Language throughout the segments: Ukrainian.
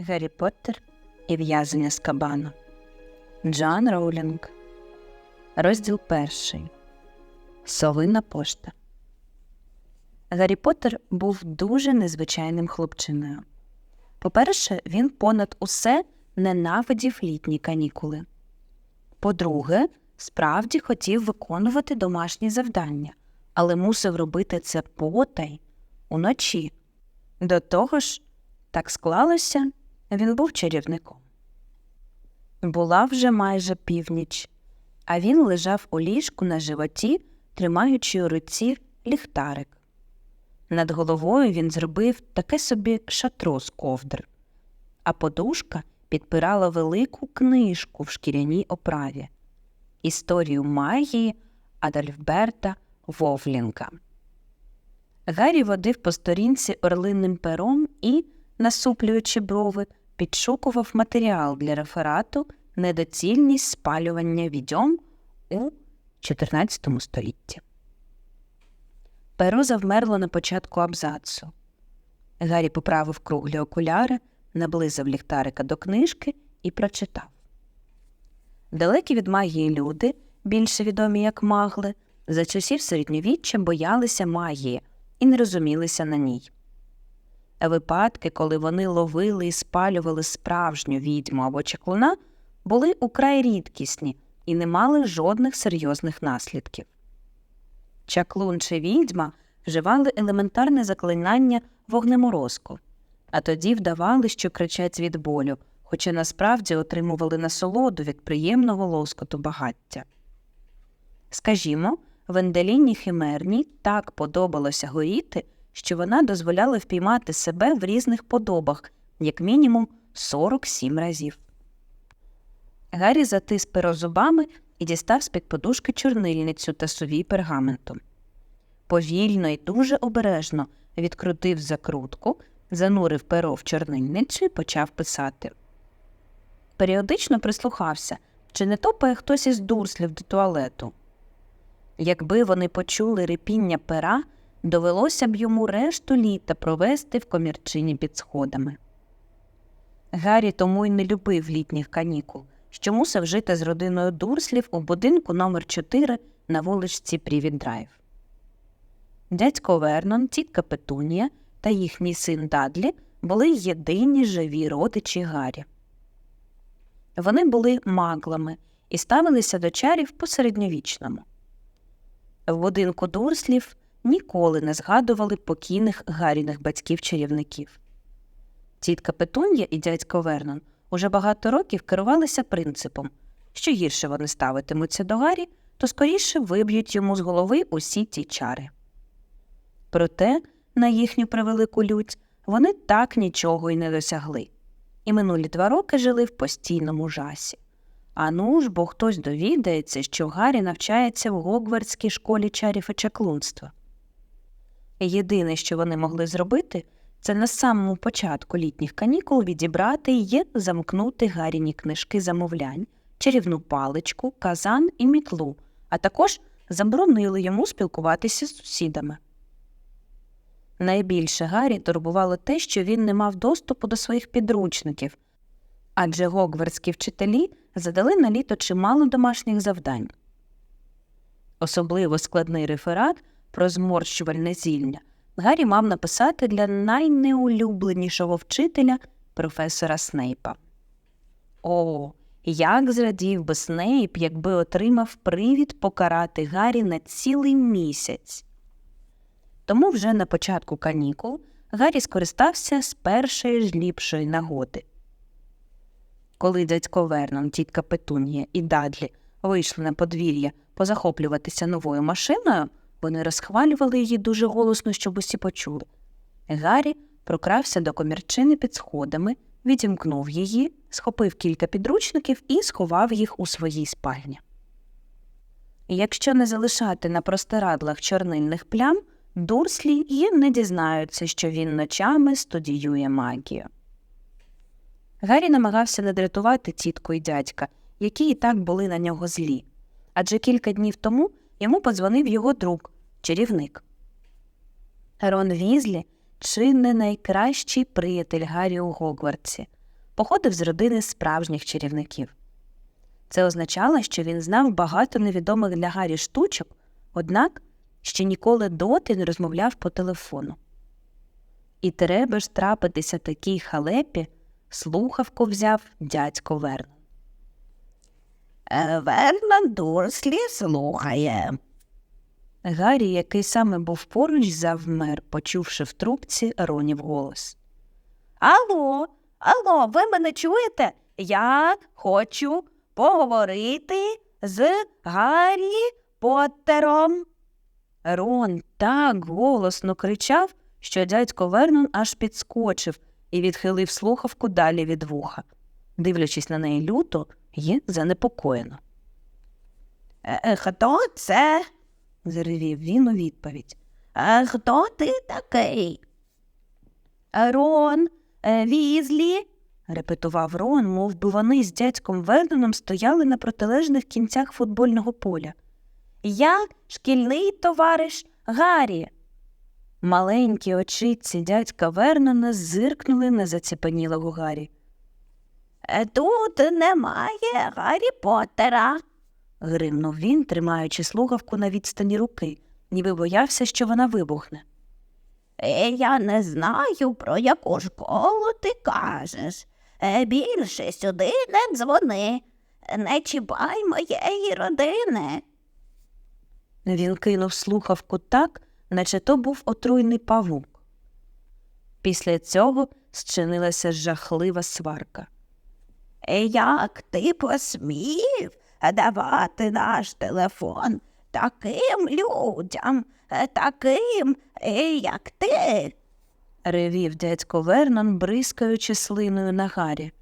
Гаррі Поттер і в'язання з кабану. Джоан Роулінг. Розділ перший. Совина пошта. Гаррі Поттер був дуже незвичайним хлопчиною. По-перше, він понад усе ненавидів літні канікули. По-друге, справді хотів виконувати домашні завдання, але мусив робити це потай уночі. До того ж, так склалося, він був чарівником. Була вже майже північ, а він лежав у ліжку на животі, тримаючи у руці ліхтарик. Над головою він зробив таке собі шатро з ковдр, а подушка підпирала велику книжку в шкіряній оправі Історію магії Адальфберта Вовлінка. Гаррі водив по сторінці орлинним пером і, насуплюючи брови, підшукував матеріал для реферату недоцільність спалювання відьом у 14 столітті. Перо завмерло на початку абзацу. Гаррі поправив круглі окуляри, наблизив ліхтарика до книжки і прочитав. Далекі від магії люди, більше відомі як магли, за часів середньовіччя боялися магії і не розумілися на ній. Випадки, коли вони ловили і спалювали справжню відьму або чаклуна, були украй рідкісні і не мали жодних серйозних наслідків. Чаклун чи відьма вживали елементарне заклинання вогнеморозку, а тоді вдавали, що кричать від болю, хоча насправді отримували насолоду від приємного лоскоту багаття. Скажімо, Венделіні Химерній так подобалося горіти, що вона дозволяла впіймати себе в різних подобах, як мінімум 47 разів. Гаррі затис перо зубами і дістав з-під подушки чорнильницю та сувій пергаментом. Повільно і дуже обережно відкрутив закрутку, занурив перо в чорнильницю і почав писати. Періодично прислухався, чи не топає хтось із дурслів до туалету. Якби вони почули рипіння пера, довелося б йому решту літа провести в комірчині під сходами. Гаррі тому й не любив літніх канікул, що мусив жити з родиною дурслів у будинку номер 4 на вуличці Привід Драйв. Дядько Вернон, тітка Петунія та їхній син Дадлі були єдині живі родичі Гаррі. Вони були маглами і ставилися до чарів по середньовічному. В будинку дурслів ніколи не згадували покійних Гарріних батьків-чарівників. Тітка Петун'я і дядько Вернон уже багато років керувалися принципом що гірше вони ставитимуться до Гаррі, то скоріше виб'ють йому з голови усі ті чари. Проте, на їхню превелику лють, вони так нічого й не досягли, і минулі два роки жили в постійному жасі. А ну ж, бо хтось довідається, що Гаррі навчається в Гогвардській школі чарів і чаклунства. Єдине, що вони могли зробити, це на самому початку літніх канікул відібрати і замкнути Гарріні книжки замовлянь, чарівну паличку, казан і мітлу, а також заборонили йому спілкуватися з сусідами. Найбільше Гаррі турбувало те, що він не мав доступу до своїх підручників, адже гогвардські вчителі задали на літо чимало домашніх завдань. Особливо складний реферат про зморщувальне зілля Гаррі мав написати для найнеулюбленішого вчителя професора Снейпа. О, як зрадів би Снейп, якби отримав привід покарати Гаррі на цілий місяць. Тому вже на початку канікул Гаррі скористався з першої ж ліпшої нагоди. Коли дядько Вернон, тітка Петунія і Дадлі вийшли на подвір'я позахоплюватися новою машиною, вони розхвалювали її дуже голосно, щоб усі почули. Гаррі прокрався до комірчини під сходами, відімкнув її, схопив кілька підручників і сховав їх у своїй спальні. Якщо не залишати на простирадлах чорнильних плям, дурслі й не дізнаються, що він ночами студіює магію. Гаррі намагався не дратувати тітку і дядька, які і так були на нього злі, адже кілька днів тому йому подзвонив його друг, чарівник. Рон Візлі чи не найкращий приятель Гаррі у Гогвардсі, походив з родини справжніх чарівників. Це означало, що він знав багато невідомих для Гаррі штучок, однак ще ніколи доти не розмовляв по телефону. І треба ж трапитися такій халепі, слухавку взяв дядько Вернон. Е, Дурслі слухає. Гаррі, який саме був поруч, завмер, почувши в трубці Ронів голос. Алло, алло, ви мене чуєте? Я хочу поговорити з Гаррі Поттером. Рон так голосно кричав, що дядько Вернон аж підскочив і відхилив слухавку далі від вуха, дивлячись на неї люто і занепокоєно. Е, е, Хто це? Заревів він у відповідь. Е, Хто ти такий? Рон е, Візлі? репетував Рон, мов би вони з дядьком Верноном стояли на протилежних кінцях футбольного поля. Я шкільний товариш Гаррі. Маленькі очиці дядька Вернона зиркнули на заціпанілого Гаррі. Е, Тут немає Гаррі Поттера. Гримнув він, тримаючи слухавку на відстані руки, ніби боявся, що вона вибухне. Е, Я не знаю, про яку школу ти кажеш. Е, Більше сюди не дзвони. Не чіпай моєї родини. Він кинув слухавку так, наче то був отруйний павук. Після цього зчинилася жахлива сварка. Як ти посмів давати наш телефон таким людям, таким, е, як ти? ревів дядько Вернон, бризкаючи слиною на Гаррі.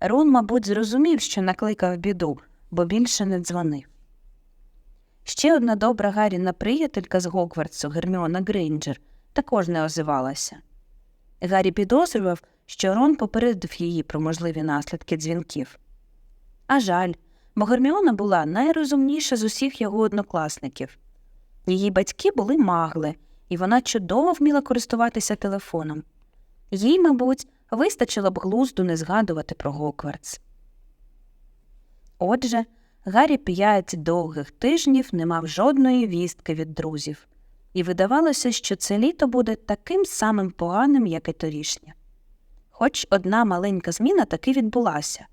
Рон, мабуть, зрозумів, що накликав біду, бо більше не дзвонив. Ще одна добра Гарріна приятелька з Гогвартсу, Герміона Грейнджер, також не озивалася. Гаррі підозрював, що Рон попередив її про можливі наслідки дзвінків. А жаль, бо Герміона була найрозумніша з усіх його однокласників. Її батьки були магли, і вона чудово вміла користуватися телефоном. Їй, мабуть, вистачило б глузду не згадувати про Гоквартс. Отже, Гаррі п'ять довгих тижнів не мав жодної вістки від друзів, і видавалося, що це літо буде таким самим поганим, як і торішнє. Хоч одна маленька зміна таки відбулася.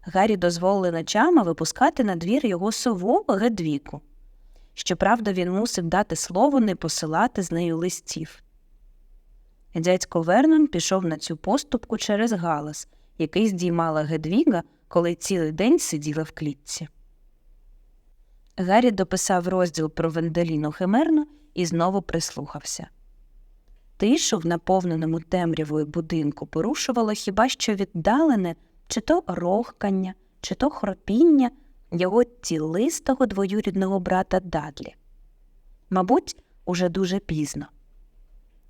Гаррі дозволили ночами випускати на двір його сову Гедвіку. Щоправда, він мусив дати слово не посилати з нею листів. Дядько Вернон пішов на цю поступку через галас, який здіймала Гедвіга, коли цілий день сиділа в клітці. Гаррі дописав розділ про Венделіну Химерну і знову прислухався. Тишу в наповненому темрявою будинку порушувало хіба що віддалене чи то рохкання, чи то хропіння його тілистого двоюрідного брата Дадлі. Мабуть, уже дуже пізно.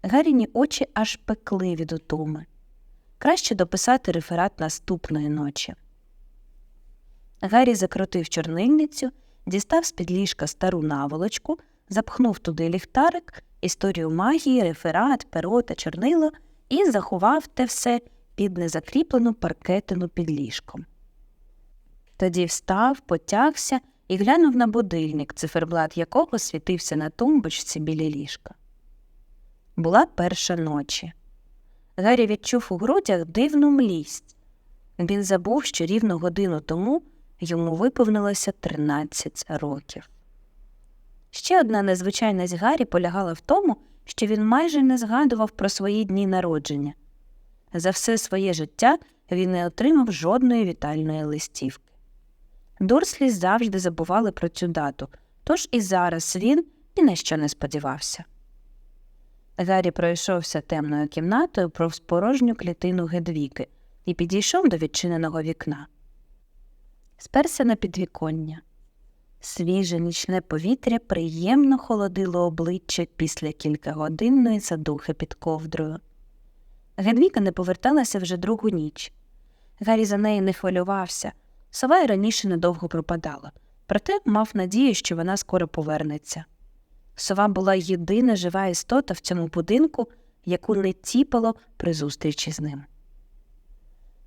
Гаріні очі аж пекли від утуми. Краще дописати реферат наступної ночі. Гаррі закрутив чорнильницю, дістав з-під ліжка стару наволочку, запхнув туди ліхтарик, історію магії, реферат, перо та чорнило і заховав те все під незакріплену паркетину під ліжком. Тоді встав, потягся і глянув на будильник, циферблат якого світився на тумбочці біля ліжка. Була перша ночі. Гаррі відчув у грудях дивну млість. Він забув, що рівно годину тому йому виповнилося 13 років. Ще одна незвичайність Гаррі полягала в тому, що він майже не згадував про свої дні народження. За все своє життя він не отримав жодної вітальної листівки. Дурслі завжди забували про цю дату, тож і зараз він ні на що не сподівався. Гаррі пройшовся темною кімнатою про порожню клітину Гедвіки і підійшов до відчиненого вікна. Сперся на підвіконня. Свіже нічне повітря приємно холодило обличчя після кількагодинної задухи під ковдрою. Гедвіка не поверталася вже другу ніч. Гаррі за неї не хвилювався, сова й раніше недовго пропадала, проте мав надію, що вона скоро повернеться. Сова була єдина жива істота в цьому будинку, яку не тіпало при зустрічі з ним.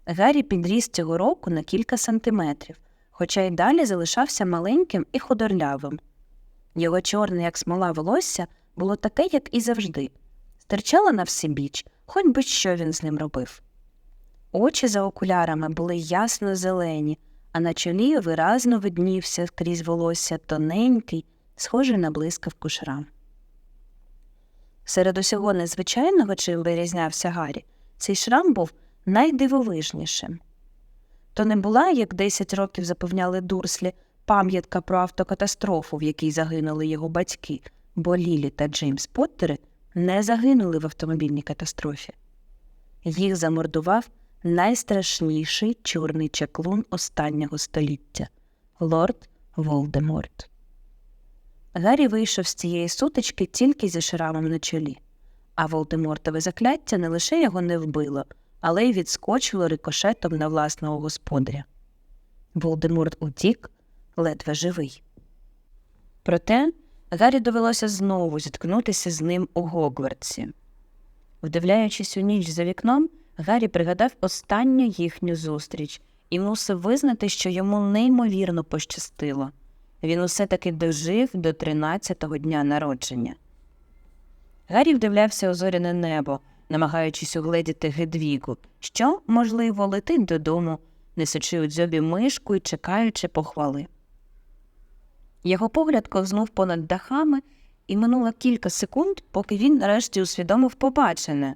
Гаррі підріс цього року на кілька сантиметрів, хоча й далі залишався маленьким і худорлявим. Його чорне, як смола волосся, було таке, як і завжди, стирчало на всебіч, хоч би що він з ним робив. Очі за окулярами були ясно зелені, а на чолі виразно виднівся крізь волосся тоненький, схожий на блискавку шрам. Серед усього незвичайного, чим вирізнявся Гаррі, цей шрам був найдивовижнішим. То не була, як 10 років запевняли дурслі, пам'ятка про автокатастрофу, в якій загинули його батьки, бо Лілі та Джеймс Поттери не загинули в автомобільній катастрофі. Їх замордував найстрашніший чорний чаклун останнього століття лорд Волдеморт. Гаррі вийшов з цієї сутички тільки зі шрамом на чолі, а Волдемортове закляття не лише його не вбило, але й відскочило рикошетом на власного господаря. Волдеморт утік, ледве живий. Проте Гаррі довелося знову зіткнутися з ним у Гогвартсі. Вдивляючись у ніч за вікном, Гаррі пригадав останню їхню зустріч і мусив визнати, що йому неймовірно пощастило. Він усе таки дожив до 13-го дня народження. Гаррі вдивлявся у зоряне небо, намагаючись угледіти Гедвігу, що, можливо, летить додому, несучи у дзьобі мишку і чекаючи похвали. Його погляд ковзнув понад дахами, і минуло кілька секунд, поки він нарешті усвідомив побачене.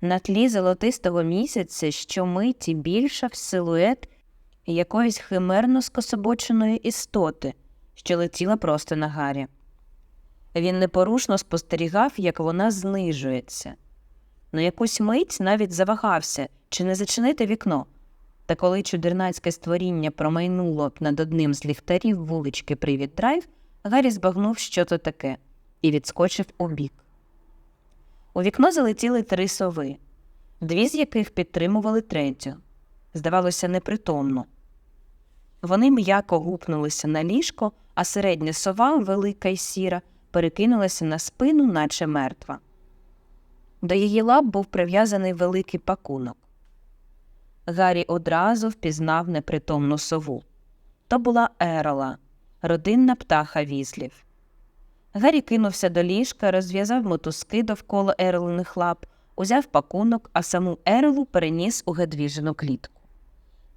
На тлі золотистого місяця щомиті більшав силует якоїсь химерно скособоченої істоти, що летіла просто на Гаррі. Він непорушно спостерігав, як вона знижується. На якусь мить навіть завагався, чи не зачинити вікно. Та коли чудернацьке створіння промайнуло над одним з ліхтарів вулички Привіт Драйв, Гаррі збагнув, що то таке, і відскочив у бік. У вікно залетіли три сови, дві з яких підтримували третю. Здавалося, непритомно. Вони м'яко гупнулися на ліжко, а середня сова, велика й сіра, перекинулася на спину, наче мертва. До її лап був прив'язаний великий пакунок. Гаррі одразу впізнав непритомну сову. То була Ерола, родинна птаха візлів. Гаррі кинувся до ліжка, розв'язав мотузки довкола Еролиних лап, узяв пакунок, а саму Еролу переніс у гедвіжену клітку.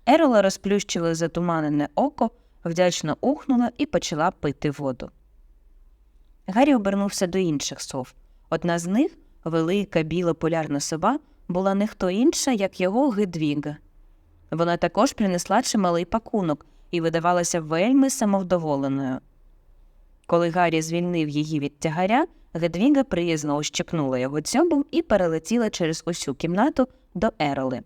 Ерола розплющила затуманене око, вдячно ухнула і почала пити воду. Гаррі обернувся до інших сов. Одна з них, велика біла полярна сова, була не хто інша, як його Гедвіга. Вона також принесла чималий пакунок і видавалася вельми самовдоволеною. Коли Гаррі звільнив її від тягаря, Гедвіга приязно ущипнула його дзьобом і перелетіла через усю кімнату до Ероли.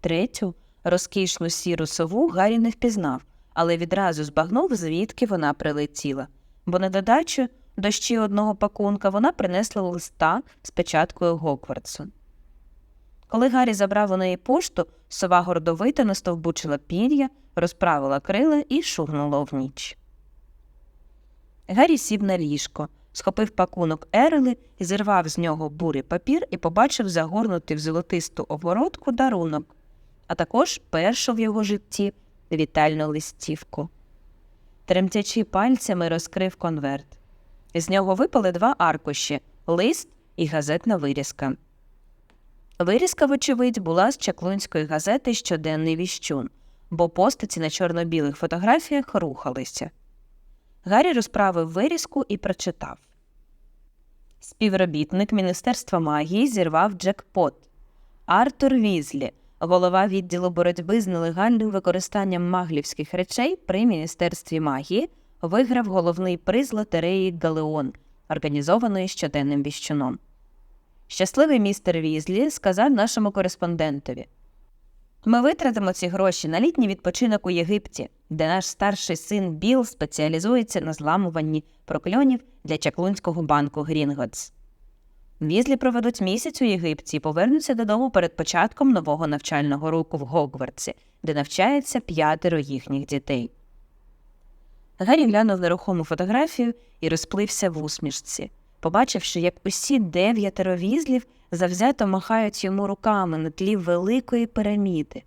Третю, розкішну сіру сову Гаррі не впізнав, але відразу збагнув, звідки вона прилетіла, бо на додачу до ще одного пакунка вона принесла листа з печаткою Гоквардсу. Коли Гаррі забрав у неї пошту, сова гордовито настовбучила пір'я, розправила крила і шугнула в ніч. Гаррі сів на ліжко, схопив пакунок Ерели, зірвав з нього бурий папір і побачив загорнутий в золотисту оборотку дарунок, а також першу в його житті вітальну листівку. Тремтячи пальцями розкрив конверт. З нього випали два аркуші лист і газетна вирізка. Вирізка, вочевидь, була з чаклунської газети Щоденний віщун, бо постаті на чорно-білих фотографіях рухалися. Гаррі розправив вирізку і прочитав. Співробітник Міністерства магії зірвав джекпот. Артур Візлі, голова відділу боротьби з нелегальним використанням маглівських речей при Міністерстві магії, виграв головний приз лотереї Галеон, організованої щоденним віщуном. Щасливий містер Візлі сказав нашому кореспондентові. Ми витратимо ці гроші на літній відпочинок у Єгипті, де наш старший син Біл спеціалізується на зламуванні прокльонів для чаклунського банку Грінготс. Візлі проведуть місяць у Єгипті і повернуться додому перед початком нового навчального року в Гогвартсі, де навчається п'ятеро їхніх дітей. Гаррі глянув нерухому фотографію і розплився в усмішці, побачивши, як усі дев'ятеро візлів завзято махають йому руками на тлі великої піраміди.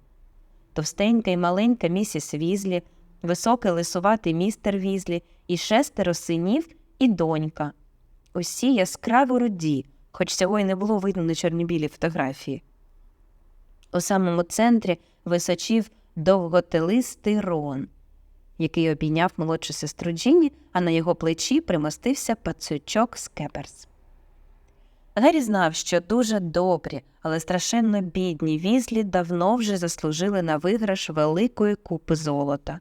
Товстенька й маленька місіс Візлі, високий лисуватий містер Візлі і шестеро синів і донька. Усі яскраво руді, хоч цього й не було видно на чорнобілій фотографії. У самому центрі височів довготелистий рон, який обійняв молодшу сестру Джинні, а на його плечі примостився пацючок Скеперс. Гаррі знав, що дуже добрі, але страшенно бідні візлі давно вже заслужили на виграш великої купи золота.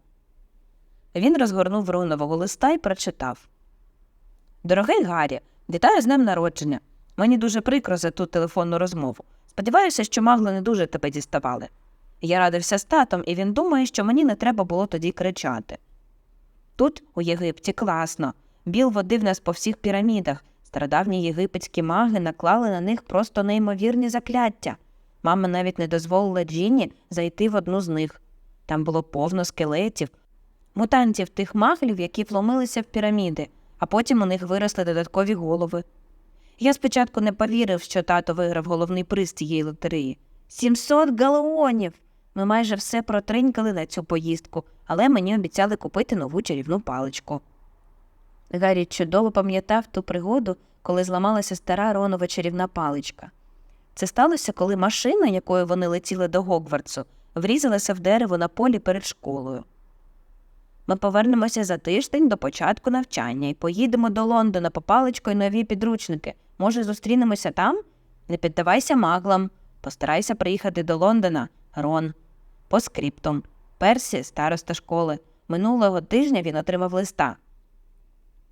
Він розгорнув рунового листа і прочитав Дорогий Гаррі, вітаю з днем народження. Мені дуже прикро за ту телефонну розмову. Сподіваюся, що магло не дуже тебе діставали. Я радився з татом, і він думає, що мені не треба було тоді кричати. Тут, у Єгипті, класно. Біл водив нас по всіх пірамідах. Стародавні єгипетські маги наклали на них просто неймовірні закляття. Мама навіть не дозволила Джінні зайти в одну з них. Там було повно скелетів, мутантів тих маглів, які вломилися в піраміди, а потім у них виросли додаткові голови. Я спочатку не повірив, що тато виграв головний приз цієї лотереї. 700 галеонів! Ми майже все протринькали на цю поїздку, але мені обіцяли купити нову чарівну паличку. Гаррі чудово пам'ятав ту пригоду, коли зламалася стара Ронова чарівна паличка. Це сталося, коли машина, якою вони летіли до Гогвартсу, врізалася в дерево на полі перед школою. Ми повернемося за тиждень до початку навчання і поїдемо до Лондона по паличку і нові підручники. Може, зустрінемося там? Не піддавайся маглам. Постарайся приїхати до Лондона, Рон. По скриптум. Персі, староста школи. Минулого тижня він отримав листа.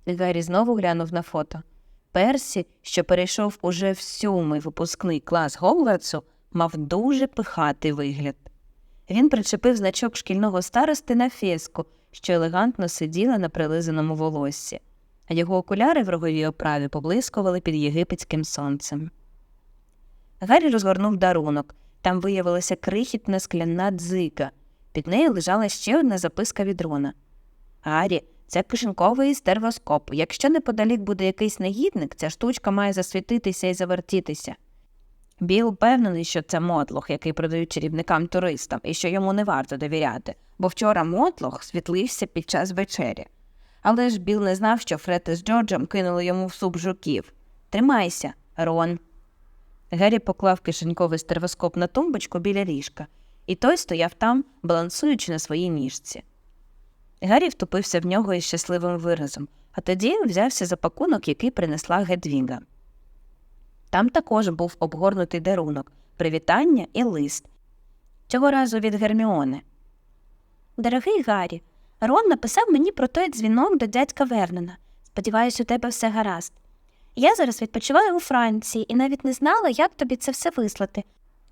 Гаррі знову глянув на фото. Персі, що перейшов уже в сьомий випускний клас Гогвартсу, мав дуже пихатий вигляд. Він причепив значок шкільного старости на феску, що елегантно сиділа на прилизаному волоссі, а його окуляри в роговій оправі поблискували під єгипетським сонцем. Гаррі розгорнув дарунок. Там виявилася крихітна скляна дзика. Під нею лежала ще одна записка від Рона. Гаррі, це кишеньковий стервоскоп. Якщо неподалік буде якийсь негідник, ця штучка має засвітитися і завертітися. Біл впевнений, що це мотлох, який продають чарівникам туристам, і що йому не варто довіряти, бо вчора мотлох світлився під час вечері. Але ж Біл не знав, що Фред із Джорджем кинули йому в суп жуків. Тримайся, Рон. Геррі поклав кишеньковий стервоскоп на тумбочку біля ліжка, і той стояв там, балансуючи на своїй ніжці. Гаррі втупився в нього із щасливим виразом, а тоді взявся за пакунок, який принесла Гедвіга. Там також був обгорнутий дарунок, привітання і лист. Цього разу від Герміони. Дорогий Гаррі, Рон написав мені про той дзвінок до дядька Вернона. Сподіваюсь, у тебе все гаразд. Я зараз відпочиваю у Франції і навіть не знала, як тобі це все вислати.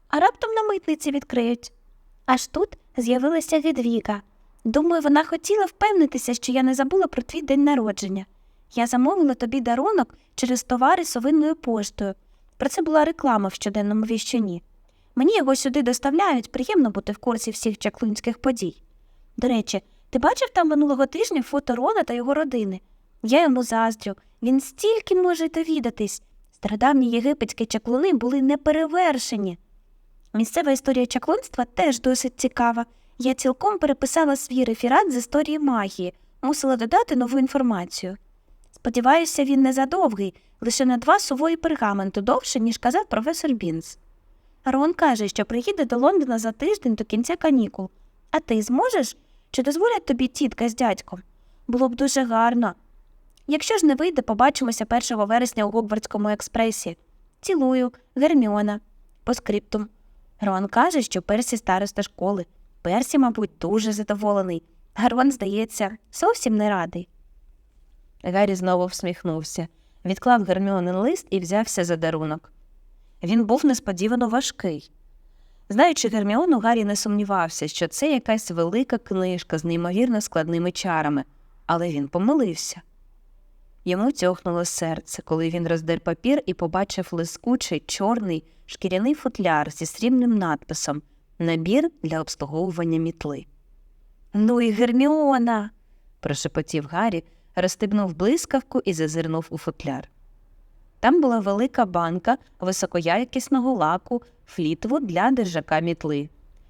А раптом на митниці відкриють. Аж тут з'явилася Гедвіга. Думаю, вона хотіла впевнитися, що я не забула про твій день народження. Я замовила тобі дарунок через товари совинною поштою. Про це була реклама в щоденному віщині. Мені його сюди доставляють, приємно бути в курсі всіх чаклунських подій. До речі, ти бачив там минулого тижня фото Рона та його родини? Я йому заздрю, він стільки може довідатись. Стародавні єгипетські чаклуни були неперевершені. Місцева історія чаклунства теж досить цікава. Я цілком переписала свій реферат з історії магії, мусила додати нову інформацію. Сподіваюся, він не задовгий, лише на два сувої пергаменту довше, ніж казав професор Бінс. Рон каже, що приїде до Лондона за тиждень до кінця канікул. А ти зможеш? Чи дозволять тобі тітка з дядьком? Було б дуже гарно. Якщо ж не вийде, побачимося 1 вересня у Гогвардському експресі. Цілую, Герміона. По скриптум. Рон каже, що Персі староста школи. Персі, мабуть, дуже задоволений, а Рон, здається, зовсім не радий. Гаррі знову всміхнувся, відклав Герміонин лист і взявся за дарунок. Він був несподівано важкий. Знаючи Герміону, Гаррі не сумнівався, що це якась велика книжка з неймовірно складними чарами, але він помилився. Йому тьохнуло серце, коли він роздер папір і побачив лискучий чорний шкіряний футляр зі срібним надписом Набір для обслуговування мітли. Ну і Герміона. прошепотів Гаррі, розстебнув блискавку і зазирнув у футляр. Там була велика банка високоякісного лаку флітвуд для держака мітли,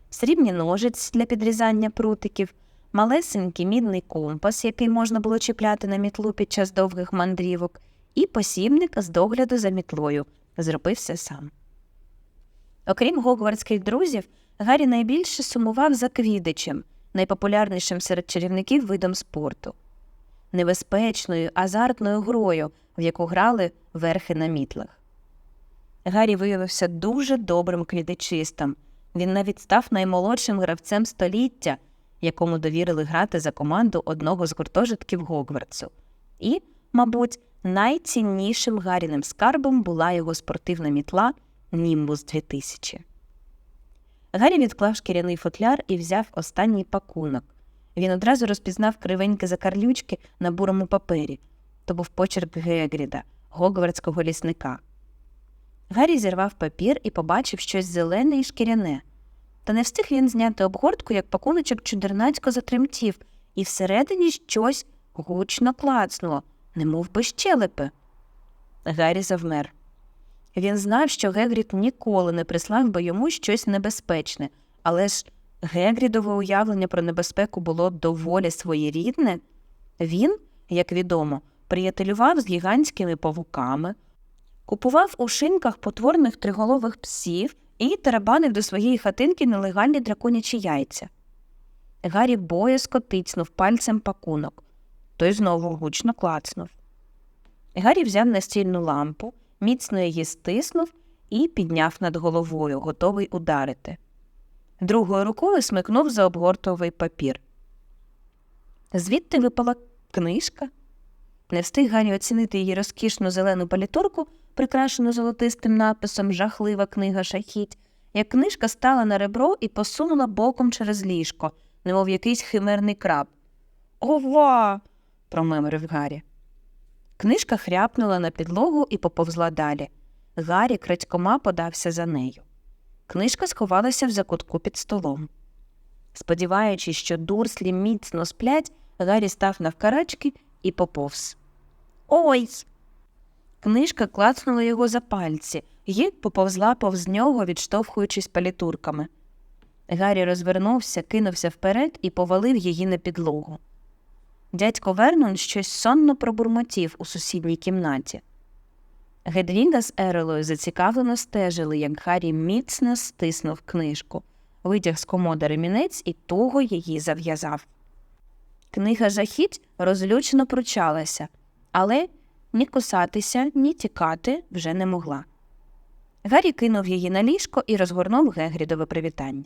срібні ножиць для підрізання прутиків, малесенький мідний компас, який можна було чіпляти на мітлу під час довгих мандрівок, і посібник з догляду за мітлою. Зробився сам. Окрім гогвардських друзів, Гаррі найбільше сумував за квідичем, найпопулярнішим серед чарівників видом спорту, небезпечною, азартною грою, в яку грали верхи на мітлах. Гаррі виявився дуже добрим квідичистом. Він навіть став наймолодшим гравцем століття, якому довірили грати за команду одного з гуртожитків Гогвартсу. І, мабуть, найціннішим Гарріним скарбом була його спортивна мітла Німбус 2000. Гаррі відклав шкіряний футляр і взяв останній пакунок. Він одразу розпізнав кривенькі закарлючки на бурому папері. То був почерк Гегріда, гогвардського лісника. Гаррі зірвав папір і побачив щось зелене і шкіряне. Та не встиг він зняти обгортку, як пакуночок чудернацько затремтів, і всередині щось гучно клацнуло, немов би щелепи. Гаррі завмер. Він знав, що Гегрід ніколи не прислав би йому щось небезпечне, але ж Гегрідове уявлення про небезпеку було доволі своєрідне. Він, як відомо, приятелював з гігантськими павуками, купував у шинках потворних триголових псів і тарабанив до своєї хатинки нелегальні драконячі яйця. Гаррі боязко тицнув пальцем пакунок, той знову гучно клацнув. Гаррі взяв настільну лампу, міцно її стиснув і підняв над головою, готовий ударити. Другою рукою смикнув за обгортовий папір. Звідти випала книжка. Не встиг Гаррі оцінити її розкішну зелену палітурку, прикрашену золотистим написом Жахлива книга шахіть, як книжка стала на ребро і посунула боком через ліжко, немов якийсь химерний краб. Ова. промимрив Гаррі. Книжка хряпнула на підлогу і поповзла далі. Гаррі крадькома подався за нею. Книжка сховалася в закутку під столом. Сподіваючись, що дурслі міцно сплять, Гаррі став навкарачки і поповз. Ой. Книжка клацнула його за пальці і поповзла повз нього, відштовхуючись палітурками. Гаррі розвернувся, кинувся вперед і повалив її на підлогу. Дядько Вернон щось сонно пробурмотів у сусідній кімнаті. Гедвіга з Ерелою зацікавлено стежили, як Гаррі міцно стиснув книжку, витяг з комода ремінець і туго її зав'язав. Книга жахіть розлючено пручалася, але ні кусатися, ні тікати вже не могла. Гаррі кинув її на ліжко і розгорнув Гегрідове привітання.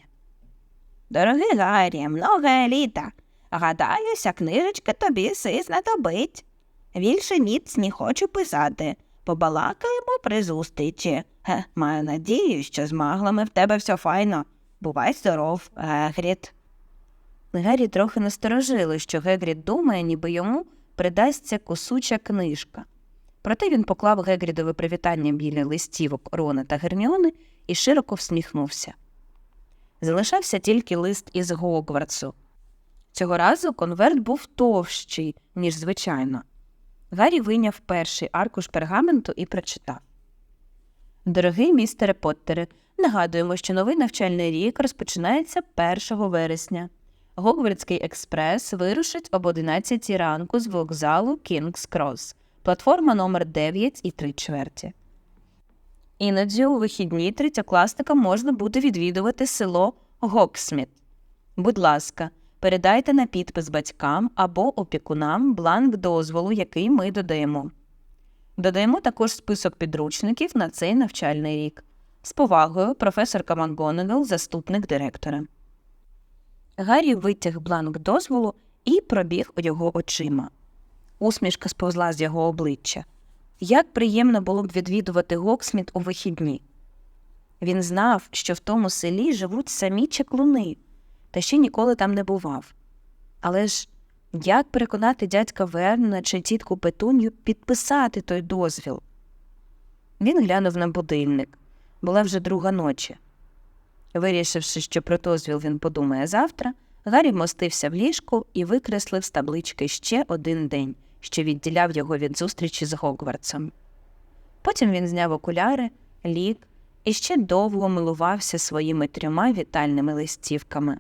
Дорогий Гаррі, много літа. Гадаюся, книжечка тобі си знадобить. Більше ніц не хочу писати. Побалакаємо при зустрічі. Ге, маю надію, що з маглами в тебе все файно. Бувай здоров, Гегрід. Гаррі трохи насторожило, що Гегрід думає, ніби йому придасться кусуча книжка. Проте він поклав Гегрідове привітання біля листівок Рона та Герміони і широко всміхнувся. Залишався тільки лист із Гогвартсу. Цього разу конверт був товщий, ніж звичайно. Гаррі вийняв перший аркуш пергаменту і прочитав. Дорогий містере Поттере, нагадуємо, що новий навчальний рік розпочинається 1 вересня. Гогвардський експрес вирушить об 11 ранку з вокзалу Кінгс Крос, платформа номер 9 і 3 чверті. Іноді у вихідні третьокласникам можна буде відвідувати село Гоксміт. Будь ласка, передайте на підпис батькам або опікунам бланк дозволу, який ми додаємо. Додаємо також список підручників на цей навчальний рік. З повагою, професорка МакГонагал, заступник директора. Гаррі витяг бланк дозволу і пробіг його очима. Усмішка сповзла з його обличчя. Як приємно було б відвідувати Гоксміт у вихідні. Він знав, що в тому селі живуть самі чеклуни, та ще ніколи там не бував. Але ж як переконати дядька Вернона чи тітку Петунью підписати той дозвіл? Він глянув на будильник. Була вже друга ночі. Вирішивши, що про дозвіл він подумає завтра, Гаррі вмостився в ліжку і викреслив з таблички ще один день, що відділяв його від зустрічі з Гогвартсом. Потім він зняв окуляри, ліг і ще довго милувався своїми трьома вітальними листівками.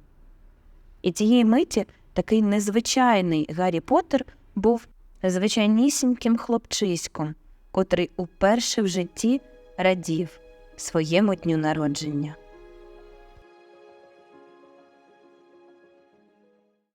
І тієї миті такий незвичайний Гаррі Поттер був звичайнісіньким хлопчиськом, котрий уперше в житті радів своєму дню народження.